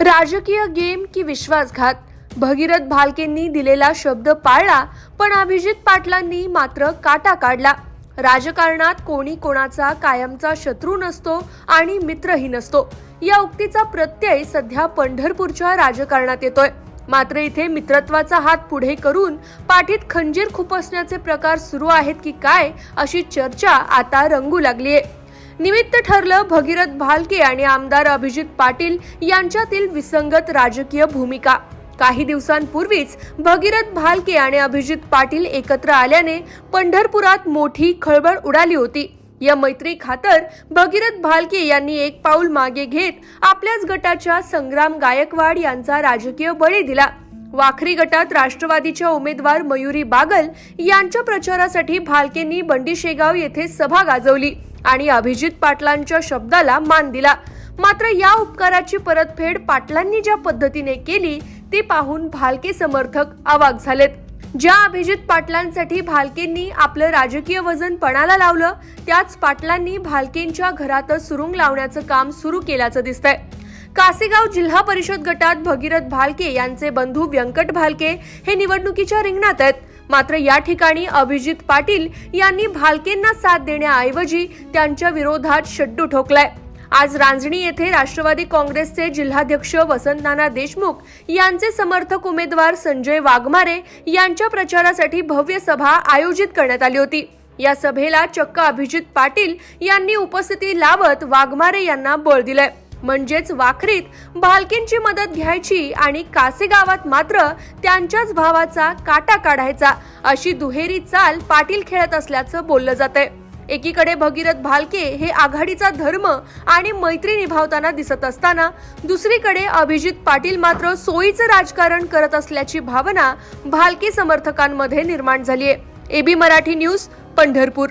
राजकीय गेम की विश्वासघात. भगीरथ भालकेंनी दिलेला शब्द पाळला पण अभिजित पाटलांनी मात्र काटा काढला. राजकारणात कोणी कोणाचा कायमचा शत्रू नसतो आणि मित्रही नसतो. या उक्तीचा प्रत्यय सध्या पंढरपूरच्या राजकारणात येतोय. मात्र इथे मित्रत्वाचा हात पुढे करून पाठीत खंजीर खुपसण्याचे प्रकार सुरू आहेत की काय अशी चर्चा आता रंगू लागलीये. निमित्त ठरलं भगीरथ भालके आणि आमदार अभिजित पाटील यांच्यातील विसंगत राजकीय भूमिका. काही दिवसांपूर्वीच भगीरथ भालके आणि अभिजित पाटील एकत्र आल्याने पंढरपुरात मोठी खळबळ उडाली होती. या मैत्री खातर भगीरथ भालके यांनी एक पाऊल मागे घेत आपल्याच गटाच्या संग्राम गायकवाड यांचा राजकीय बळी दिला. वाखरी गटात राष्ट्रवादीच्या उमेदवार मयुरी बागल यांच्या प्रचारासाठी भालकेंनी बंडी शेगाव येथे सभा गाजवली. आणि अभिजित पाटलांच्या शब्दाला मान दिला. मात्र या उपकाराची परतफेड पाटलांनी ज्या पद्धतीने केली ती पाहून भालके समर्थक आवाक झालेत. ज्या अभिजित पाटलांसाठी भालकेंनी आपलं राजकीय वजन पणाला लावलं त्याच पाटलांनी भालकेंच्या घरातच सुरुंग लावण्याचं काम सुरू केल्याचं दिसतंय. कासेगाव जिल्हा परिषद गटात भगीरथ भालके यांचे बंधू व्यंकट भालके हे निवडणुकीच्या रिंगणात आहेत. मात्र या ठिकाणी अभिजित पाटील यांनी भालकेंना साथ देण्याऐवजी त्यांच्या विरोधात शड्डू ठोकलाय. आज रांजणी येथे राष्ट्रवादी काँग्रेसचे जिल्हाध्यक्ष वसंत नाना देशमुख यांचे समर्थक उमेदवार संजय वाघमारे यांच्या प्रचारासाठी भव्य सभा आयोजित करण्यात आली होती. या सभेला चक्क अभिजित पाटील यांनी उपस्थिती लावत वाघमारे यांना बळ दिलंय. म्हणजेच वाखरीत भालकींची मदत घ्यायची आणि कासेगावात मात्र त्यांच्याच भावाचा काटा काढायचा अशी दुहेरी चाल पाटील खेळत असल्याचं बोललं जात एकीकडे भगीरथ भालके हे आघाडीचा धर्म आणि मैत्री निभावताना दिसत असताना दुसरीकडे अभिजित पाटील मात्र सोयीचं राजकारण करत असल्याची भावना भालके समर्थकांमध्ये निर्माण झालीय. AB Marathi news Pandharpur.